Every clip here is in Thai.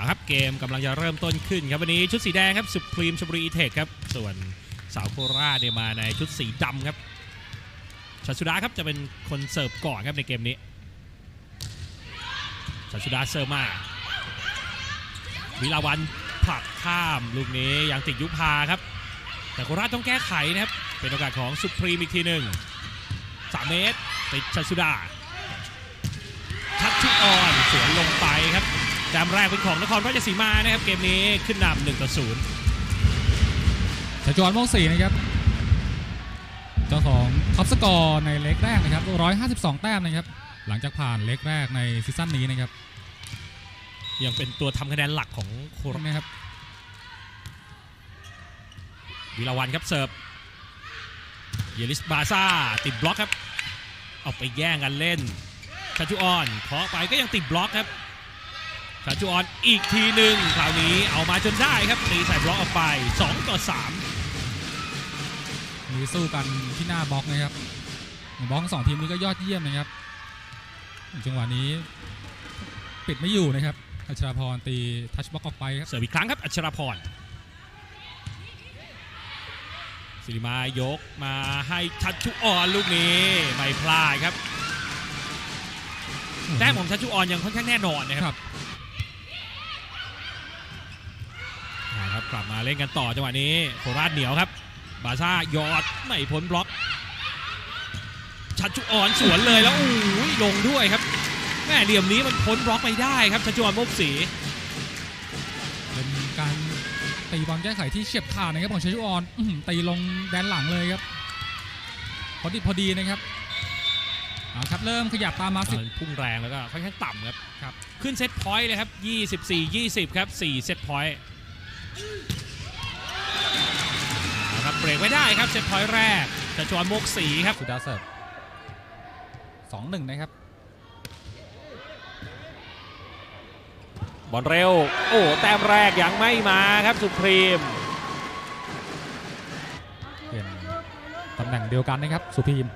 เอาครับเกมกำลังจะเริ่มต้นขึ้นครับวันนี้ชุดสีแดงครับสุพรีมชมบุรีอีเทคครับส่วนสาวโคราชเนี่ยมาในชุดสีดำครับชัชุดาครับจะเป็นคนเสิร์ฟก่อนครับในเกมนี้ชัชุดาเสิร์ฟมาวิลาวันผลักข้ามลูกนี้ยังติดยุพาครับ แต่โคราชต้องแก้ไขนะครับเป็นโอกาสของสุพรีมอีกทีหนึ่งสามเมตรติดชัชุดาชัดชุออนสวนลงไป ครับแต้มแรกเป็นของนครราชสีมานะครับเกมนี้ขึ้นนำหนึ่งต่อศูนย์ชัชจวนโมงศรีนะครับเจ้าของท็อปสกอร์ในเล็กแรกนะครับ152 แต้มนะครับ หลังจากผ่านเล็กแรกในซีซั่นนี้นะครับ ยังเป็นตัวทำคะแนนหลักของโคราชนะครับวิลาวันครับเสิร์ฟเยลิสบาซ่าติดบล็อกครับ เอาไปแย่งกันเล่นชัชชุออนเคาะไปก็ยังติดบล็อกครับ ชัชชุออนอีกทีหนึ่งคราวนี้เอามาจนได้ครับตีใส่บล็อกออกไป 2 ต่อ 3 มีสู้กันที่หน้าบล็อกนะครับบล็อกทั้งสองทีมนี้ก็ยอดเยี่ยมนะครับจังหวะนี้ปิดไม่อยู่นะครับ อัชราพรตีทัชบล็อกออกไปครับเสิร์ฟอีกครั้งครับ อัชรพรสิริมายกมาให้ชัดชุออนลูกนี้ไม่พลาดครับแต้มของชัชชุออนยังค่อนข้างแน่นอนนะคครับ กลับมาเล่นกันต่อจังหวะนี้โคราชเหนียวครับ บาซ่ายอดไม่พ้นบล็อก ชัชชุออนสวนเลยแล้วโอ้ยลงด้วยครับแม่เหลี่ยมนี้มันพ้นบล็อกไปได้ครับชัชชุออนโมกศรีเป็นการตีบอลแก้ไขที่เฉียบขาดนะครับของชัชจุออนอื้อหือตีลงแดนหลังเลยครับพอดีพอดีนะครับเอาครับเริ่มขยับตามมาสิบพุ่งแรงแล้วก็ค่อนข้างต่ำครับครับ ขึ้นเซตพอยต์เลยครับ 24 20 ครับ 4 เซตพอยต์เอา ครับเบรกไว้ได้ครับเซตพอยต์แรกจะชวนโมกสีครับสุดาเสิร์ฟสองหนึ่งนะครับ บอลเร็ว โอ้แต้มแรกยังไม่มาครับสุพรีมเปลี่ยนตำแหน่งเดียวกันนะครับสุพีม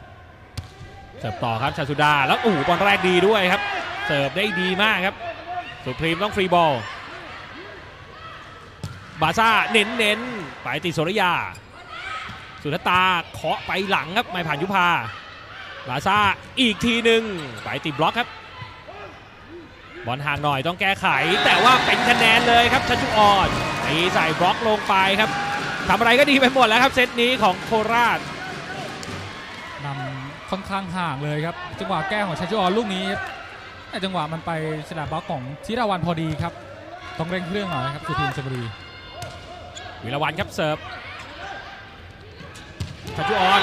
เสิร์ฟต่อครับชาสุดาแล้วโอ้โหบอลแรกดีด้วยครับ เสิร์ฟได้ดีมากครับ สุพรีมต้องฟรีบอล บาซ่าเน้นเน้นไปติดโสรยา สุทตาเคาะไปหลังครับไม่ผ่านยุพาบาซ่าอีกทีหนึ่งไปติดบล็อกครับ บอลห่างหน่อยต้องแก้ไข แต่ว่าเป็นคะแนนเลยครับชัชชุออนตีใส่บล็อกลงไปครับทำอะไรก็ดีไปหมดแล้วครับเซตนี้ของโคราชนำค่อนข้างห่างเลยครับ จังหวะแก้ของชัชุออนลูกนี้แต่จังหวะมันไปฉลาบบล็อกของธีราวันพอดีครับ ต้องเร่งเครื่องหน่อยครับสุพีมชลบุรี วิรวันครับเสิร์ฟชัชชุออน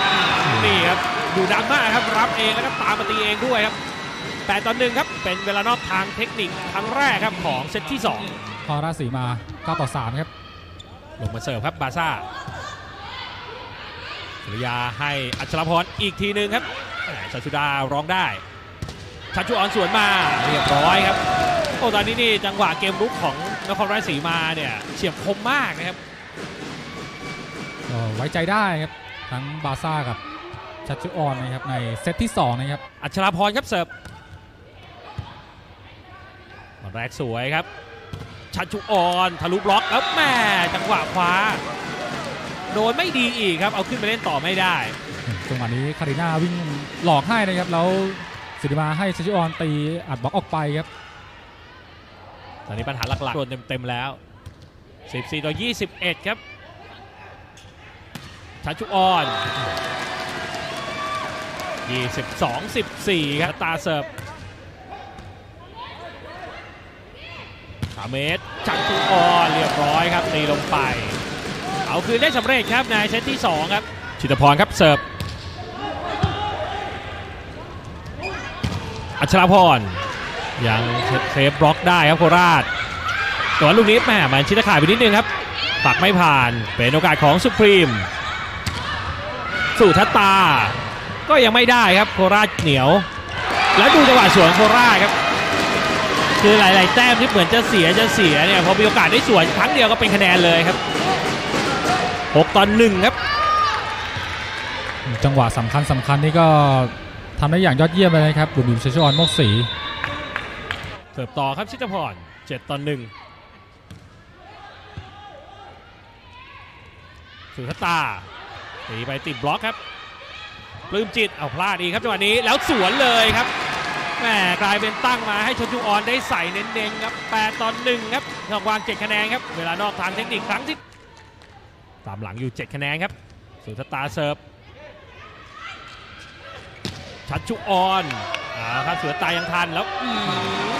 นี่ครับอยู่ดังมากครับรับเองแล้วก็ตามมาตีเองด้วยครับแต่ตอนหนึ่งครับเป็นเวลานอกทางเทคนิคครั้งแรกครับของเซตที่พอราศีมา9ต่อ3ครับ2ลงมาเสิร์ฟครับบาซ่าสุริยาให้อัชรพรอีกทีหนึ่งครับแหม่ชัชชุดาร้องได้ชัชชุออนสวนมาเรียบร้อยครับโอ้ตอนนี้นี่จังหวะเกมรุกของนครราชสีมาเนี่ยเฉียบคมมากนะครับ ก็ไว้ใจได้ครับทั้งบาซ่ากับชัชจุออนนะครับในเซตที่ 2 นะครับ อัชราพรครับเสิร์ฟบอลแรกสวยครับ ชัชชุออนทะลุบล็อกแล้วแม่จังหวะคว้า โดนไม่ดีอีกครับ เอาขึ้นไปเล่นต่อไม่ได้ จังหวะนี้คาริน่าวิ่งหลอกให้นะครับ แล้วสิริมาให้ชัชจุออนตีอัดบล็อกออกไปครับ ตอนนี้ปัญหาหลักๆโดนเต็มๆแล้ว 14 ต่อ 21 ครับ ชัชชุออน 22 14 ครับตาเสิร์ฟสามเมตรชัชชุออนเรียบร้อยครับตีลงไป เอาคืนได้สำเร็จครับในเซตที่ 2 ครับ ชิตพรครับเสิร์ฟอัชราพรยังเซฟบล็อกได้ครับโคราชแต่ว่าลูกนี้แหมมันชิดตะข่ายไปนิดนึงครับปักไม่ผ่านเป็นโอกาสของสุพรีม สู่ทัตตา ก็ยังไม่ได้ครับโคราชเหนียว แล้วดูจังหวะสวนโคราชครับคือหลาย ๆ แต้มที่เหมือนจะเสียจะเสียเนี่ยพอมีโอกาสได้สวนครั้งเดียวก็เป็นคะแนนเลยครับ 6ต่อหนึ่งครับ จังหวะสำคัญสำคัญนี่ก็ทำได้อย่างยอดเยี่ยมเลยครับบุญบิมเชชอนมกศรีเสิร์ฟต่อครับชิตพร7ต่อหนึ่งสุทตา ตีไปติดบล็อกครับปลื้มจิตเอาพลาดอีกครับจังหวะนี้แล้วสวนเลยครับแหมกลายเป็นตั้งมาให้ชนจูออนได้ใส่เน้นๆครับ8ตอน1ครับนอกวาง7คะแนนครับเวลานอกทางเทคนิคครั้งที่ตามหลังอยู่ 7 คะแนนครับสุทตาเสิร์ฟชัดชุออนอาครับเสือตายังทันแล้ว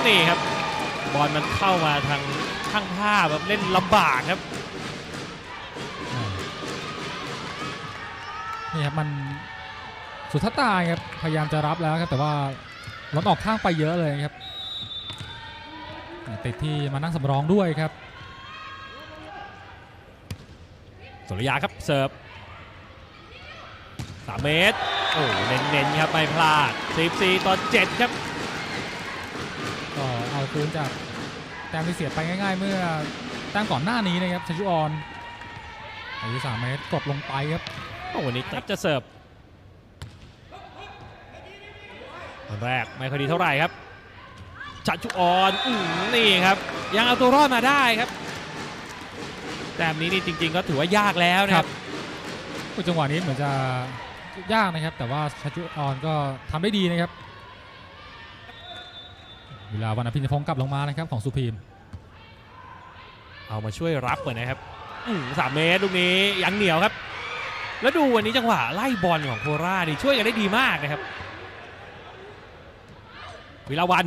นี่ครับบอลมันเข้ามาทางข้างผ้าแบบเล่นลำบากครับ นี่ครับมันสุดทัตตาครับพยายามจะรับแล้วครับแต่ว่าล้นออกข้างไปเยอะเลยครับติดที่มานั่งสำรองด้วยครับสุริยาครับเสิร์ฟสามเมตรโอ้เน้นๆครับไม่พลาด 14 ต่อ 7 ครับก็เอาคืนจากแต้มที่เสียไปง่าย ๆ เมื่อแต้มก่อนหน้านี้นะครับชัชยุออนอายุ3เมตรกดลงไปครับ โอ้วันนี้ครับจะเสิร์ฟคนแรกไม่ค่อยดีเท่าไหร่ครับชัดชุออนอือนี่ครับ ยังเอาตัวรอดมาได้ครับ แต้มนี้นี่จริง ๆ ก็ถือว่ายากแล้วนะครับอุ๊ยจังหวะนี้เหมือนจะยากนะครับ แต่ว่าชัชยุออนก็ทำได้ดีนะครับ เวลาวันอภิญญพงศ์กลับลงมานะครับของสุพีม เอามาช่วยรับก่อนนะครับอือสามเมตรลูกนี้ยังเหนียวครับ แล้วดูวันนี้จังหวะไล่บอลของโคราชนี่ช่วยกันได้ดีมากนะครับวิลาวัน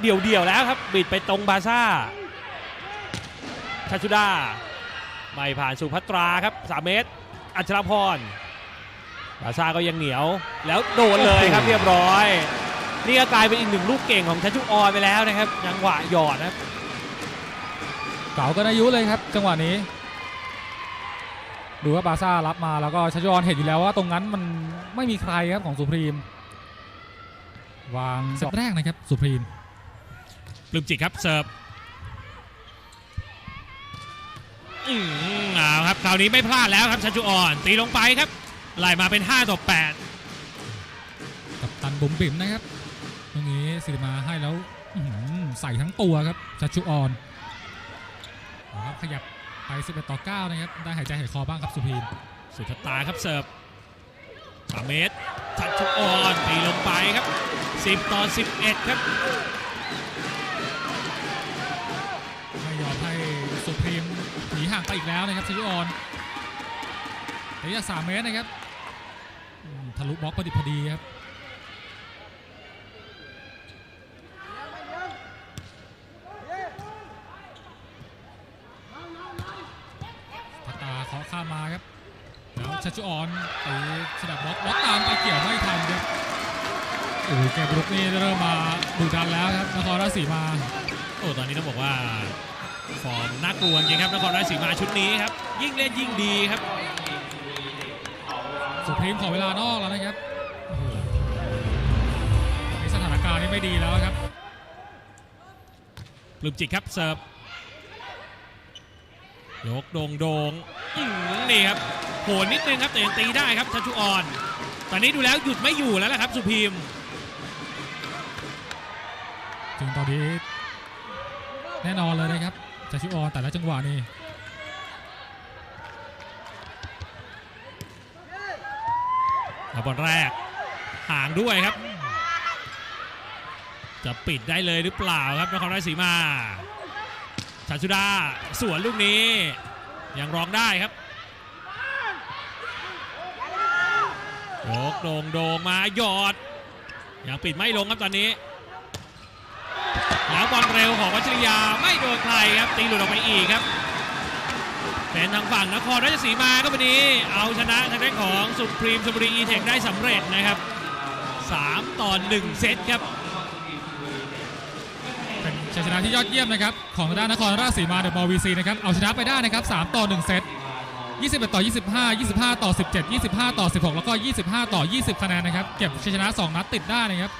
เดี่ยวเดี่ยวๆแล้วครับ บิดไปตรงบาซ่าชาชุดาไม่ผ่านสุภัตราครับ 3 เมตร อัชรพรบาซ่าก็ยังเหนียว แล้วโดนเลยครับเรียบร้อย นี่ก็กลายเป็นอีกหนึ่งลูกเก่งของชัชชุออนไปแล้วนะครับยังหวะหยอดนะครับเก๋ากันอายุเลยครับ จังหวะนี้ ดูว่าบาซ่ารับมาแล้วก็ชัชยุออนเห็นอยู่แล้วว่าตรงนั้นมันไม่มีใครครับของสุพรีม วางเซตแรกนะครับสุพรีมปลื้มจิตครับเสิร์ฟอืมเอาครับคราวนี้ไม่พลาดแล้วครับชัชชุออน ตีลงไปครับไล่มาเป็น 5 ต่อกับตันบุ๋มบิ๋มนะครับ ตรงนี้สิริมาให้แล้วอื้อหือใส่ทั้งตัวครับชัชชุออนเอาครับขยับ ไป 11 ต่อ 9 นะครับ ได้หายใจหายคอบ้างครับสุพรีม8สุดตาครับเสิร์ฟ3เมตรชัชชุออนตีลงไปครับ 10 ต่อ 11 ครับไม่ยอมให้สุพรีมหนีห่างไปอีกแล้วนะครับชัชชุออนระยะ3เมตรนะครับอืมทะลุบล็อกพอดิบพอดีครับ พัตตาเคาะข้ามมาครับ แล้ว ชัชชุออนตีสลับบล็อกบล็อกตามไปเกี่ยวไม่ทันครับโอ้ยเกมรุกนี่เริ่มมาดุดันแล้วครับนครราชสีมา โอ้ตอนนี้ต้องบอกว่าฟอร์มน่ากลัวจริงครับนครราชสีมาชุดนี้ครับ ยิ่งเล่นยิ่งดีครับสุพรีมขอเวลานอกแล้วนะครับโอ้โหตอนนี้สถานการณ์นี่ไม่ดีแล้วครับปลื้มจิตครับเสิร์ฟยกโด่งโด่ง อื้อหือนี่ครับโหนนิดนึงครับแต่ยังตีได้ครับชัชชุออน ตอนนี้ดูแล้วหยุดไม่อยู่แล้วละครับ สุพีมถึงตอนนี้แน่นอนเลยนะครับจัชิออนแต่ละจังหวะนี่แล้วบอลแรกห่างด้วยครับ จะปิดได้เลยหรือเปล่าครับนครราชสีมาชัชชุดาสวนลูกนี้ ยังร้องได้ครับยกโด่งโด่งมาหยอด ยังปิดไม่ลงครับตอนนี้ แล้วบอลเร็วของวัชริยาไม่โดนใครครับ ตีหลุดออกไปอีกครับเป็นทางฝั่งนครราชสีมาครับวันนี้ เอาชนะทางด้านของสุพรีมชลบุรีอีเทคได้สำเร็จนะครับ 3 ต่อ 1 เซตครับ ชัยชนะที่ยอดเยี่ยมนะครับของด้านนครราชสีมาเดอะบอลวีซีนะครับเอาชนะไปได้นะครับ3ต่อ 1 เซต21 ต่อ 25 25 ต่อ 17 25 ต่อ 16 แล้วก็ 25 ต่อ 20 คะแนนนะครับ เก็บชัยชนะ 2 นัดติดได้นะครับ